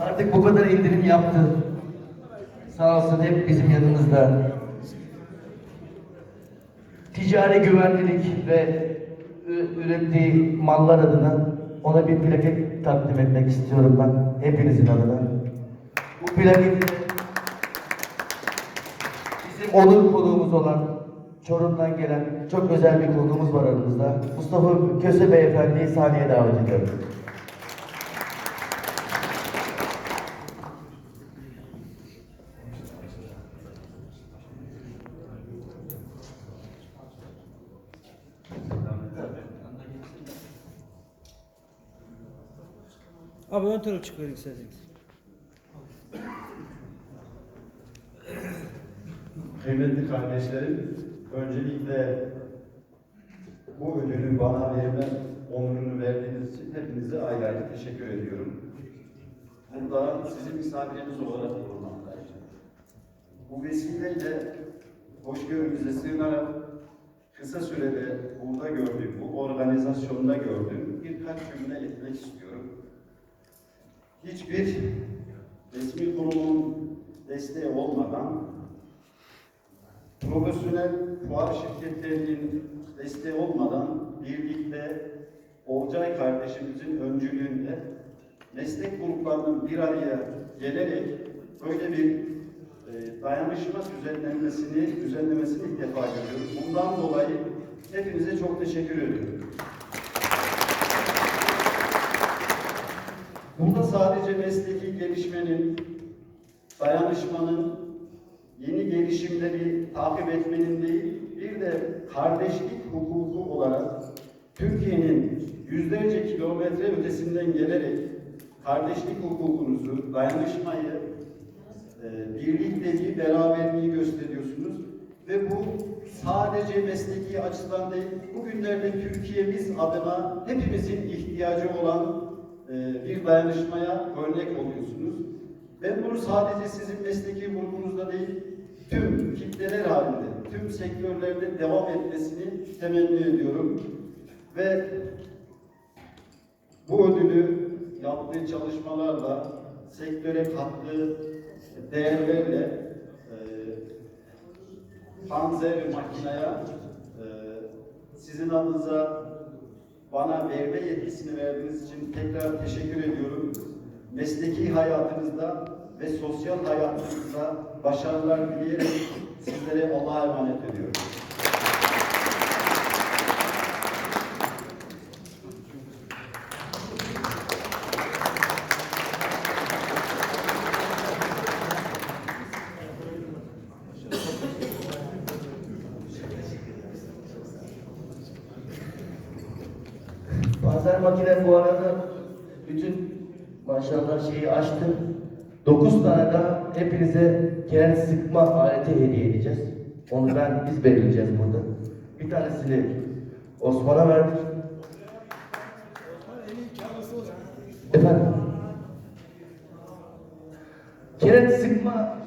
Artık bu kadar indirim yaptı. Sağ olsun hep bizim yanımızda. Ticari güvenlilik ve ürettiği mallar adına ona bir plaket takdim etmek istiyorum ben. Hepinizin adına. Bu plaketi bizim onur konuğumuz olan Çorum'dan gelen çok özel bir konuğumuz var aramızda. Mustafa Köse Beyefendi'yi sahneye davet ediyorum. Abi ön tarafı çıkıyor isterseniz. Kıymetli kardeşlerim, öncelikle bu ödülü bana verme onurunu verdiğiniz için hepinize ayrı ayrı teşekkür ediyorum. Burada sizin misafiriniz olarak bulunmaktayım. Bu vesileyle hoşgörünüze sığınarak kısa sürede burada gördüğüm, bu organizasyonda gördüğüm birkaç cümle etmek istiyorum. Hiçbir resmi kurumun desteği olmadan profesyonel fuar şirketlerinin desteği olmadan birlikte Olcay kardeşimizin öncülüğünde meslek gruplarının bir araya gelerek böyle bir e, dayanışma düzenlenmesini, düzenlemesini ilk defa görüyorum. Bundan dolayı hepinize çok teşekkür ediyorum. Burada sadece mesleki gelişmenin, dayanışmanın, yeni gelişimleri takip etmenin değil, bir de kardeşlik hukuku olarak Türkiye'nin yüzlerce kilometre ötesinden gelerek kardeşlik hukukunuzu, dayanışmayı, e, birlikteliği, beraberliği gösteriyorsunuz. Ve bu sadece mesleki açıdan değil, bugünlerde Türkiye'miz adına hepimizin ihtiyacı olan bir dayanışmaya örnek oluyorsunuz. Ben bunu sadece sizin mesleki grubunuzda değil, tüm kitleler halinde, tüm sektörlerde devam etmesini temenni ediyorum. Ve bu ödülü yaptığı çalışmalarla, sektöre kattığı değerlerle e, Panzer makineye e, sizin adınıza bana verme yetkisini verdiğiniz için tekrar teşekkür ediyorum. Mesleki hayatınızda ve sosyal hayatınızda başarılar dileyerek sizlere Allah'a emanet ediyorum. Panzer makine arada bütün maşallah şeyi açtı. 9 tane daha hepinize kenar sıkma aleti hediye edeceğiz. Onu ben biz belirleyeceğiz burada. Bir tanesini Osman'a verdik. Efendim? Kenar sıkma